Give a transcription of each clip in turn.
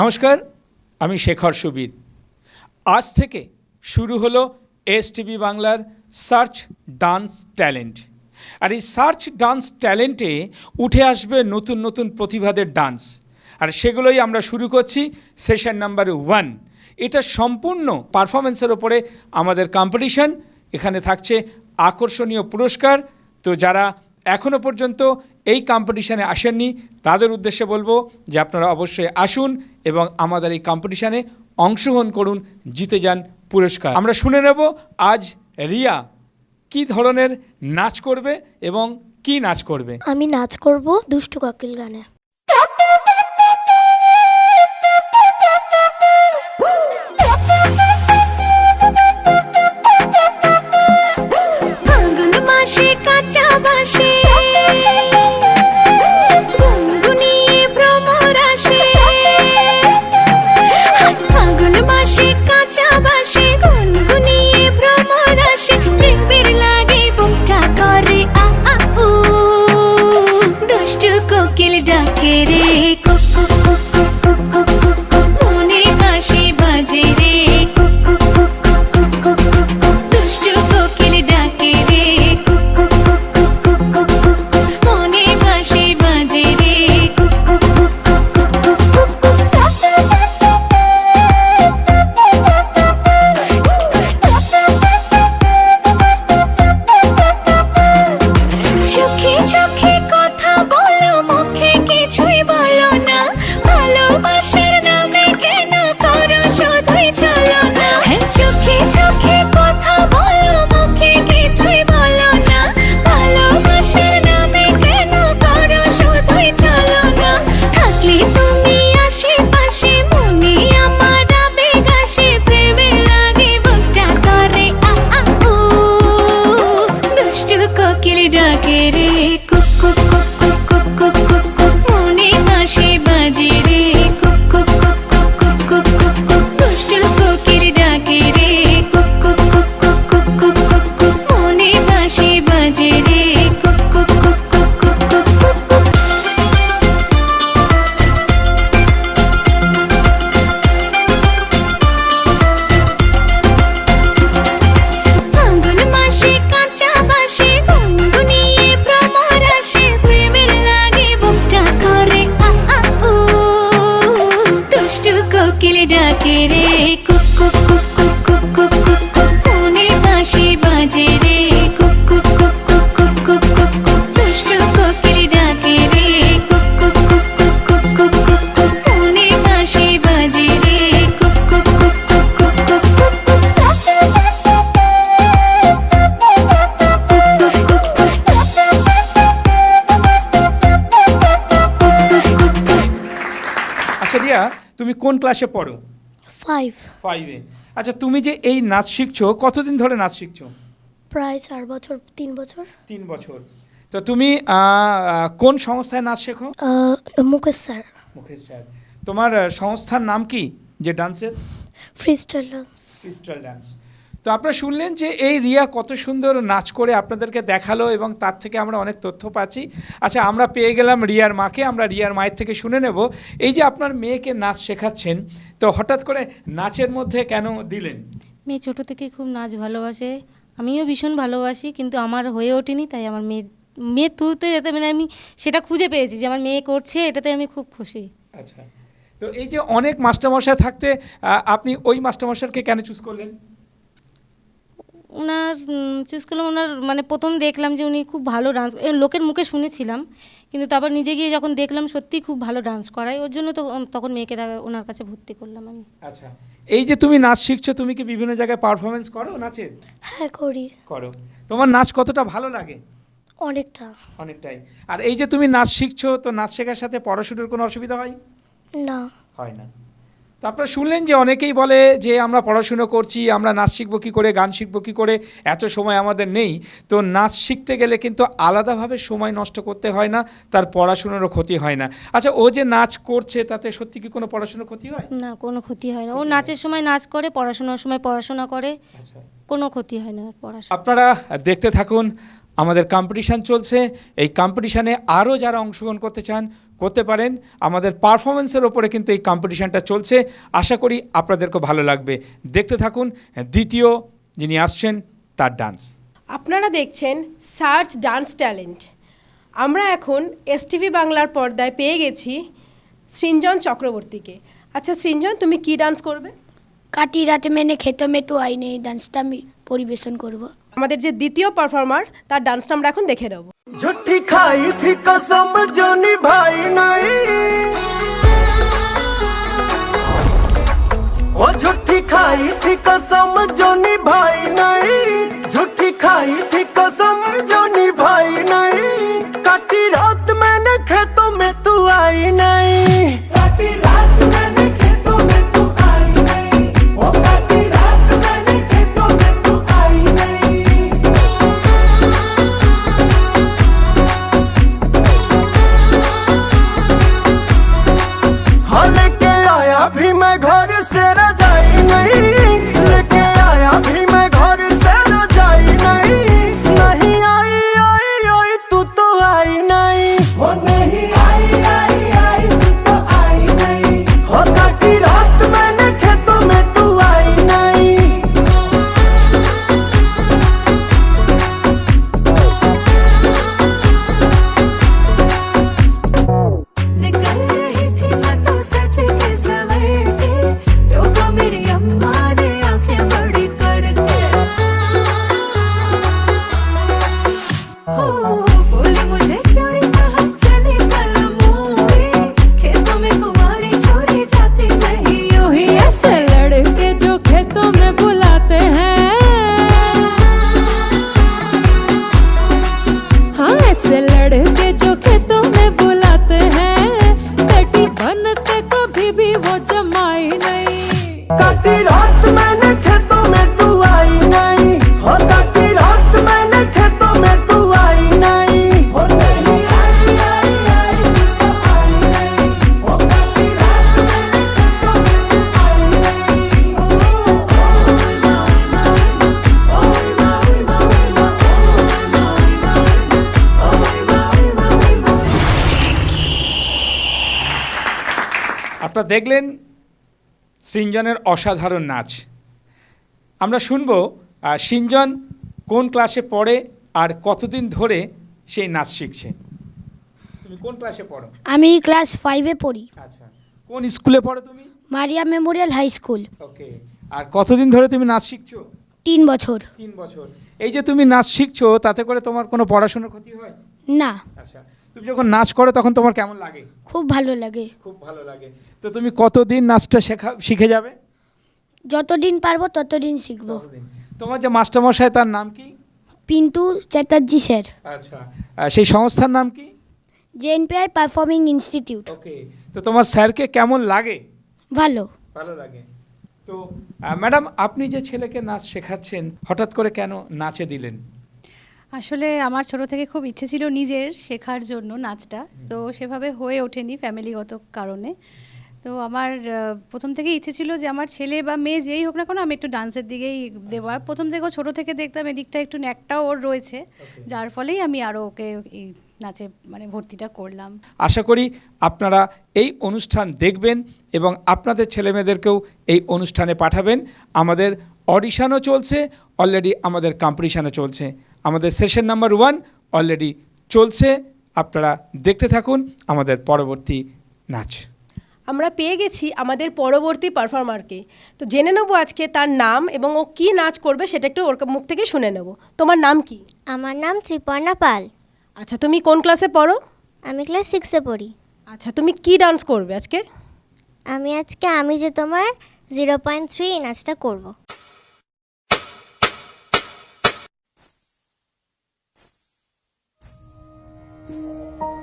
নমস্কার, আমি শেখর সুবীর। আজ থেকে শুরু হলো এস টিভি বাংলার সার্চ ডান্স ট্যালেন্ট। আর এই সার্চ ডান্স ট্যালেন্টে উঠে আসবে নতুন নতুন প্রতিভাদের ডান্স। আর সেগুলোই আমরা শুরু করছি সেশন নাম্বার ওয়ান। এটা সম্পূর্ণ পারফরমেন্সের ওপরে আমাদের কম্পিটিশন। এখানে থাকছে আকর্ষণীয় পুরস্কার। তো যারা এখনও পর্যন্ত এই কম্পিটিশানে আসেননি। তাদের উদ্দেশ্যে বলব যে আপনারা অবশ্যই আসুন এবং আমাদের এই কম্পিটিশানে অংশগ্রহণ করুন জিতে যান পুরস্কার। আমরা শুনে নেব আজ রিয়া কি ধরনের নাচ করবে এবং কি নাচ করবে? আমি নাচ করব দুষ্টু কাকিল গানে। কাঁচা বাসে কোন ক্লাসে পড়ো? ফাইভ ফাইভে আচ্ছা তুমি যে এই নাচ শিখছো কতদিন ধরে নাচ শিখছো? প্রায় চার বছর তিন বছর। তিন বছর। তো তুমি কোন সংস্থায় নাচ শেখো? মুকেশ স্যার। মুকেশ স্যার। তোমার সংস্থার নাম কি? যে ডান্সের ফ্রিস্টাইল ডান্স ফ্রিস্টাইল ডান্স তো আপনারা শুনলেন যে এই রিয়া কত সুন্দর নাচ করে আপনাদেরকে দেখাল এবং তার থেকে আমরা অনেক তথ্য পাচ্ছি। আচ্ছা আমরা পেয়ে গেলাম রিয়ার মাকে আমরা রিয়ার মায়ের থেকে শুনে নেব। এই যে আপনার মেয়েকে নাচ শেখাচ্ছেন তো হঠাৎ করে নাচের মধ্যে কেন দিলেন? মেয়ে ছোট থেকে খুব নাচ ভালোবাসে। আমিও ভীষণ ভালোবাসি কিন্তু আমার হয়ে ওঠেনি তাই আমার মেয়ে মেয়ের থ্রুতে যাতে মানে আমি সেটা খুঁজে পেয়েছি যে আমার মেয়ে করছে এটাতে আমি খুব খুশি। আচ্ছা তো এই যে অনেক মাস্টারমশাই থাকতে আপনি ওই মাস্টারমশাইকে কেন চুজ করলেন? ওনার চুজ করলাম ওনার মানে প্রথম দেখলাম যে উনি খুব ভালো ডান্স লোকের মুখে শুনেছিলাম কিন্তু তারপর নিজে গিয়ে যখন দেখলাম সত্যিই খুব ভালো ডান্স করায় ওর জন্য তো তখন মেয়েকে ওনার কাছে ভর্তি করলাম আমি। আচ্ছা এই যে তুমি নাচ শিখছো তুমি কি বিভিন্ন জায়গায় পারফরমেন্স করো নাচের হ্যাঁ করি। করো। তোমার নাচ কতটা ভালো লাগে? অনেকটা। অনেকটাই। আর এই যে তুমি নাচ শিখছো তো নাচ শেখার সাথে পড়াশোনার কোনো অসুবিধা হয়? না। হয় না। তো আপনারা শুনলেন যে অনেকেই বলে যে আমরা পড়াশুনো করছি আমরা নাচ শিখব কী করে গান শিখব কী করে এত সময় আমাদের নেই। তো নাচ শিখতে গেলে কিন্তু আলাদাভাবে সময় নষ্ট করতে হয় না তার পড়াশুনোরও ক্ষতি হয় না। আচ্ছা ও যে নাচ করছে তাতে সত্যি কি কোনো পড়াশুনোর ক্ষতি হয়? না কোনো ক্ষতি হয় না। ও নাচের সময় নাচ করে পড়াশোনার সময় পড়াশোনা করে আচ্ছা। কোনো ক্ষতি হয় না পড়াশোনা। আপনারা দেখতে থাকুন আমাদের কম্পিটিশান চলছে। এই কম্পিটিশানে আরও যারা অংশগ্রহণ করতে চান করতে পারেন। আমাদের পারফরমেন্সের ওপরে কিন্তু এই কম্পিটিশনটা চলছে। আশা করি আপনাদেরকে ভালো লাগবে। দেখতে থাকুন দ্বিতীয় যিনি আসছেন তার ডান্স আপনারা দেখছেন সার্চ ডান্স ট্যালেন্ট আমরা এখন এসটিভি বাংলার পর্দায় পেয়ে গেছি সৃঞ্জন চক্রবর্তীকে। আচ্ছা সৃঞ্জন তুমি কি ডান্স করবে? কাটি রাতে মেনে খেতে মে তো আই নেই ডান্সটা আমি পরিবেশন করব। আমাদের যে দ্বিতীয় পারফর্মার তার ডান্সটা আমরা এখন দেখে নেব। ঝুটি খাই থি কসম জো নিভাই নাই। ও ঝুটি খাই থি কসম জো নিভাই নাই। ঝুটি খাই থি আপনারা দেখলেন সৃঞ্জনের অসাধারণ নাচ। আমরা শুনব আহ, সৃঞ্জন কোন ক্লাসে পড়ে আর কতদিন ধরে সেই নাচ শিখছে। তুমি কোন ক্লাসে পড়ো? আমি ক্লাস ফাইভে পড়ি। আচ্ছা কোন স্কুলে পড়ো তুমি? Maria memorial high school. Okay আর কতদিন ধরে তুমি নাচ শিখছো? তিন বছর। তিন বছর। এই যে তুমি নাচ শিখছো তাতে করে তোমার কোনো পড়াশোনার ক্ষতি হয়? না। আচ্ছা তুমি যখন নাচ করো তখন তোমার কেমন লাগে? খুব ভালো লাগে। খুব ভালো লাগে। তো তুমি কতদিন নাচটা শেখা শিখে যাবে? যতদিন পারব ততদিন শিখব। তোমার যে মাস্টারমশাই তার নাম কি? পিন্টু চ্যাটার্জি স্যার। আচ্ছা। সেই সংস্থার নাম কি? JNPI performing institute okay. তো তোমার স্যারকে কেমন লাগে? ভালো। ভালো লাগে। তো ম্যাডাম আপনি যে ছেলেকে নাচ শেখাচ্ছেন হঠাৎ করে কেন নাচে দিলেন? আসলে আমার ছোট থেকে খুব ইচ্ছে ছিল নিজের শেখার জন্য নাচটা। তো সেভাবে হয়ে ওঠেনি ফ্যামিলিগত কারণে। তো আমার প্রথম থেকেই ইচ্ছে ছিল যে আমার ছেলে বা মেয়ে যেই হোক না কেন আমি একটু ডান্সের দিকেই দেওয়ার। প্রথম থেকে ছোট থেকে দেখতাম এদিকটা একটু ন্যাকটাও ওর রয়েছে। যার ফলেই আমি আরও ওকে এই নাচে মানে ভর্তিটা করলাম। আশা করি আপনারা এই অনুষ্ঠান দেখবেন এবং আপনাদের ছেলেমেয়েদেরকেও এই অনুষ্ঠানে পাঠাবেন। আমাদের অডিশানও চলছে অলরেডি আমাদের কম্পিটিশানও চলছে। আমাদের সেশন নাম্বার ওয়ান অলরেডি চলছে। আপনারা দেখতে থাকুন আমাদের পরবর্তী নাচ। আমরা পেয়ে গেছি আমাদের পরবর্তী পারফর্মারকে তো জেনে নেব আজকে তার নাম এবং ও কি নাচ করবে সেটা একটু ওর মুখ থেকে শুনে নেব। তোমার নাম কি? আমার নাম ত্রিপর্ণা পাল। আচ্ছা তুমি কোন ক্লাসে পড়ো? আমি ক্লাস সিক্সে পড়ি। আচ্ছা তুমি কি ডান্স করবে আজকে? আমি আজকে আমি যে তোমার জিরো পয়েন্ট থ্রি নাচটা করব। Thanks.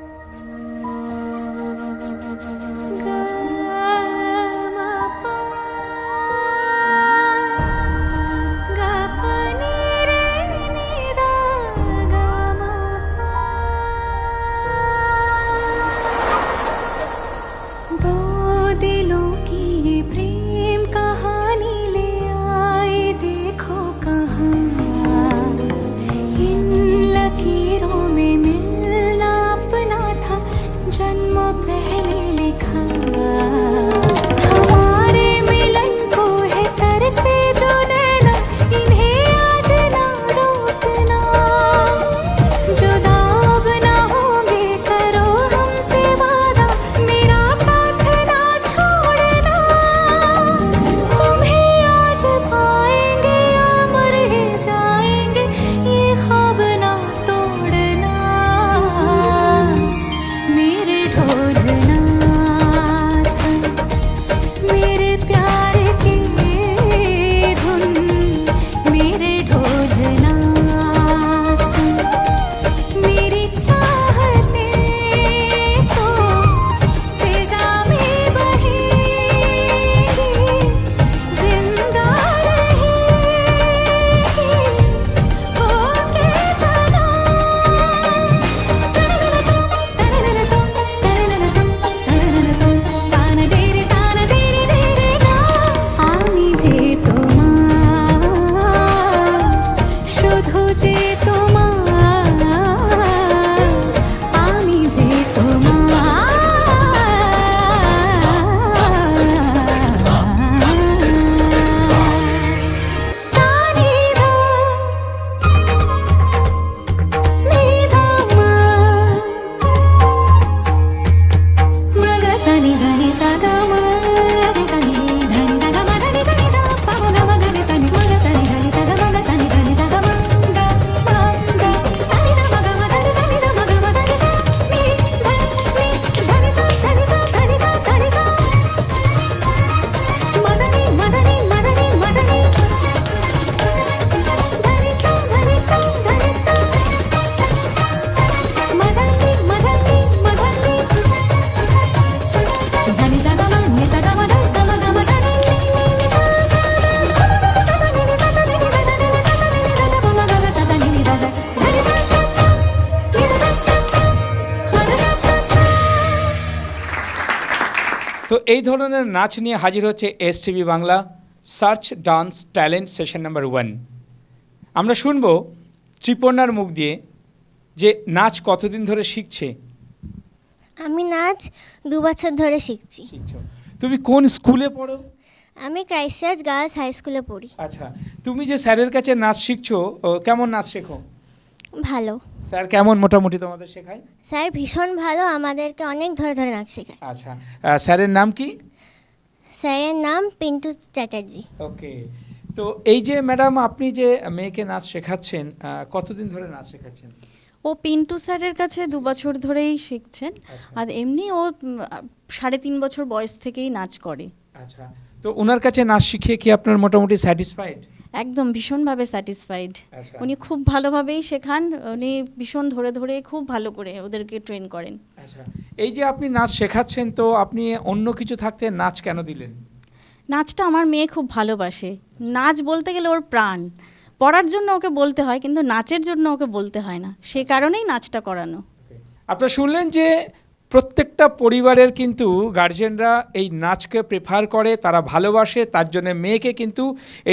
তো এই ধরনের নাচ নিয়ে হাজির হচ্ছে S TV Bangla search dance talent session number one. আমরা শুনব ত্রিপর্ণার মুখ দিয়ে যে নাচ কতদিন ধরে শিখছে। আমি নাচ দু বছর ধরে শিখছি। তুমি কোন স্কুলে পড়ো? আমি ক্রাইস্টচার্চ গার্লস হাই স্কুলে পড়ি। আচ্ছা তুমি যে স্যারের কাছে নাচ শিখছো কেমন নাচ শেখো? ভালো। স্যার কেমন মোটামুটি তোমাদের শেখায়? স্যার ভীষণ ভালো। আমাদেরকে অনেক ধরে ধরে নাচ শেখায়। আচ্ছা। স্যারের নাম কি? স্যারের নাম পিন্টু চ্যাটার্জি। ওকে। তো এই যে ম্যাডাম আপনি যে মেয়েকে নাচ শেখাচ্ছেন কতদিন ধরে নাচ শেখাচ্ছেন? ও পিন্টু স্যারের কাছে দু বছর ধরেই শিখছেন। আচ্ছা। আর এমনি ও সাড়ে তিন বছর বয়স থেকেই নাচ করে। আচ্ছা। তো ওনার কাছে নাচ শিখিয়ে কি আপনার মোটামুটি স্যাটিসফাইড? একদম ভীষণভাবে স্যাটিসফাইড আচ্ছা। উনি খুব ভালোভাবেই শেখান উনি ভীষণ ধরে ধরে খুব ভালো করে ওদেরকে ট্রেন করেন। আচ্ছা এই যে আপনি নাচ শেখাচ্ছেন তো আপনি অন্য কিছু থাকতে নাচ কেন দিলেন? নাচটা আমার মেয়ে খুব ভালোবাসে। নাচ বলতে গেলে ওর প্রাণ। পড়ার জন্য ওকে বলতে হয় কিন্তু নাচের জন্য ওকে বলতে হয় না। সে কারণেই নাচটা করানো। আপনারা শুনলেন যে প্রত্যেকটা পরিবারের কিন্তু গার্জেনরা এই নাচকে প্রেফার করে, তারা ভালোবাসে, তার জন্য মেয়েকে কিন্তু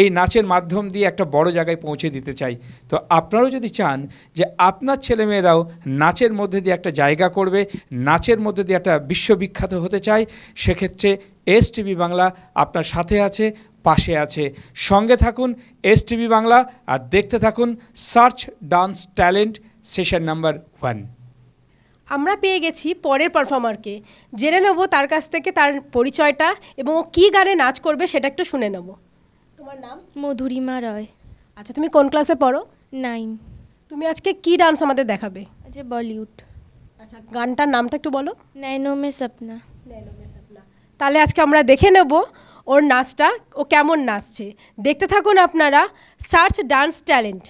এই নাচের মাধ্যম দিয়ে একটা বড় জায়গায় পৌঁছে দিতে চাই। তো আপনারাও যদি চান যে আপনার ছেলেমেয়েরাও নাচের মধ্যে দিয়ে একটা জায়গা করবে, নাচের মধ্যে দিয়ে একটা বিশ্ববিখ্যাত হতে চায়, সেক্ষেত্রে এস টিভি বাংলা আপনার সাথে আছে, পাশে আছে। সঙ্গে থাকুন এস টিভি বাংলা আর দেখতে থাকুন search dance talent session number one আমরা পেয়ে গেছি পরের পারফর্মারকে। জেনে নেব তার কাছ থেকে তার পরিচয়টা এবং ও কী গানে নাচ করবে সেটা একটু শুনে নেব। তোমার নাম? মধুরিমা রয়। আচ্ছা তুমি কোন ক্লাসে পড়ো? নাইন। তুমি আজকে কি ডান্স আমাদের দেখাবে? আচ্ছা বলিউড। আচ্ছা গানটার নামটা একটু বলো। নয়নো মে সপনা নয়নো মে তাহলে আজকে আমরা দেখে নেব ওর নাচটা ও কেমন নাচছে। দেখতে থাকুন আপনারা সার্চ ডান্স ট্যালেন্ট।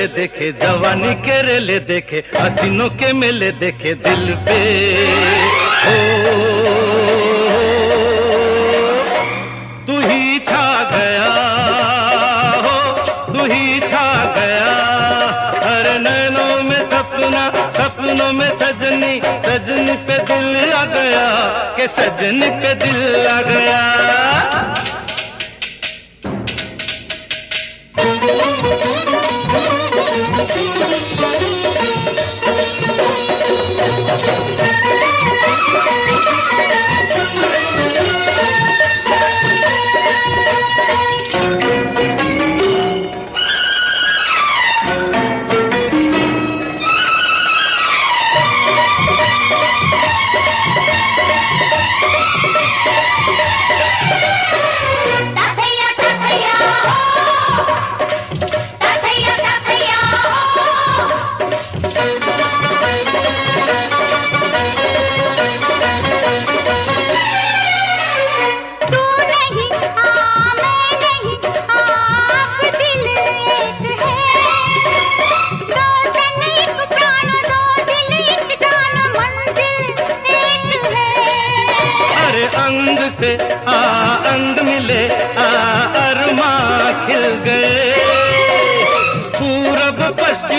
अलबेले देखे, जवानी के रेले देखे, हसीनों के मेले देखे दिल पे। ओ, तू ही छा गया, हो, तू ही छा गया। हर नैनों में सपना, सपनों में सजनी सजनी पे दिल आ गया, के सजनी पे दिल आ गया।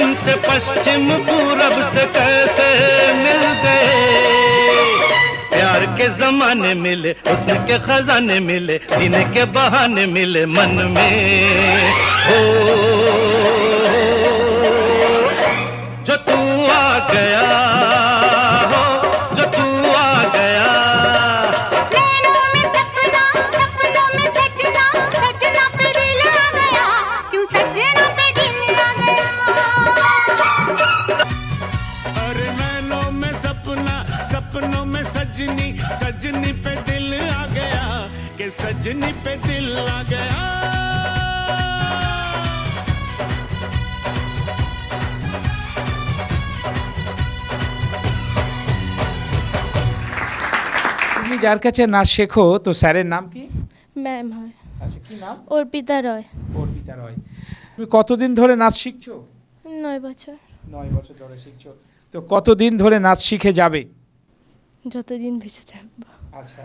दक्षिण से पश्चिम पूरब से कैसे मिल गए? प्यार के जमाने मिले उसने के खजाने मिले, जीने के बहाने मिले मन में। हो, जो तू आ गया सजनी सजनी पे दिल आ गया कि सजनी पे दिल आ गया তুমি যার কাছে নাচ শেখো তো স্যারের নাম কি मैम है আচ্ছা কি নাম অর্পিতা রয় অর্পিতা রয় তুমি কতদিন ধরে নাচ শিখছো নয় বছর নয় বছর ধরে শিখছো তো কতদিন ধরে নাচ শিখে যাবে যতদিন বেঁচে থাকব। আচ্ছা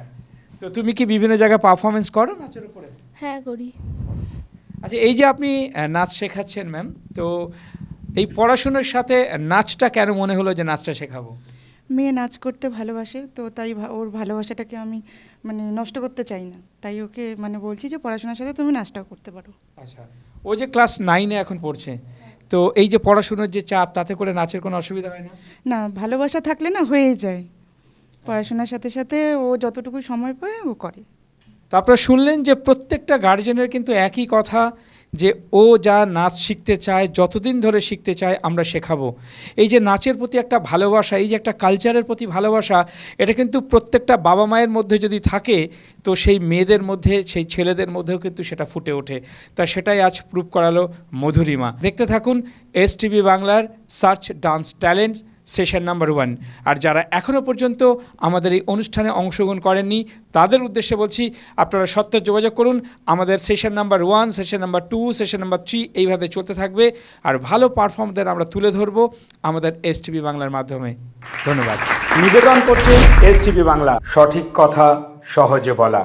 তো তুমি কি বিভিন্ন জায়গায় পারফরমেন্স করো নাচের উপরে? হ্যাঁ করি। আচ্ছা এই যে আপনি নাচ শেখাচ্ছেন ম্যাম তো এই পড়াশুনোর সাথে নাচটা কেন মনে হলো যে নাচটা শেখাবো? মেয়ে নাচ করতে ভালোবাসে তো তাই ভা- ওর ভালোবাসাটাকে আমি মানে নষ্ট করতে চাই না। তাই ওকে মানে বলছি যে পড়াশোনার সাথে তুমি নাচটাও করতে পারো। আচ্ছা ও যে ক্লাস নাইনে এখন পড়ছে তো এই যে পড়াশোনার যে চাপ তাতে করে নাচের কোনো অসুবিধা হয় না? না ভালোবাসা থাকলে না হয়েই যায়। পড়াশোনার সাথে সাথে ও যতটুকু সময় পায় ও করে। তারপরে শুনলেন যে প্রত্যেকটা গার্জেনের কিন্তু একই কথা যে ও যা নাচ শিখতে চায় যতদিন ধরে শিখতে চায় আমরা শেখাবো। এই যে নাচের প্রতি একটা ভালোবাসা এই যে একটা কালচারের প্রতি ভালোবাসা এটা কিন্তু প্রত্যেকটা বাবা মায়ের মধ্যে যদি থাকে তো সেই মেয়েদের মধ্যে সেই ছেলেদের মধ্যেও কিন্তু সেটা ফুটে ওঠে। তা সেটাই আজ প্রুভ করালো মধুরিমা। দেখতে থাকুন এস টিভি বাংলার search dance talent session number one আর যারা এখনও পর্যন্ত আমাদের এই অনুষ্ঠানে অংশগ্রহণ করেননি, তাদের উদ্দেশ্যে বলছি, আপনারা সত্ত্বে যোগাযোগ করুন। আমাদের session number one session number two session number three এইভাবে চলতে থাকবে। আর ভালো পারফর্মদের আমরা তুলে ধরবো আমাদের এস টিভি বাংলার মাধ্যমে। ধন্যবাদ। নিবেদন করছে এস বাংলা। সঠিক কথা সহজে বলা।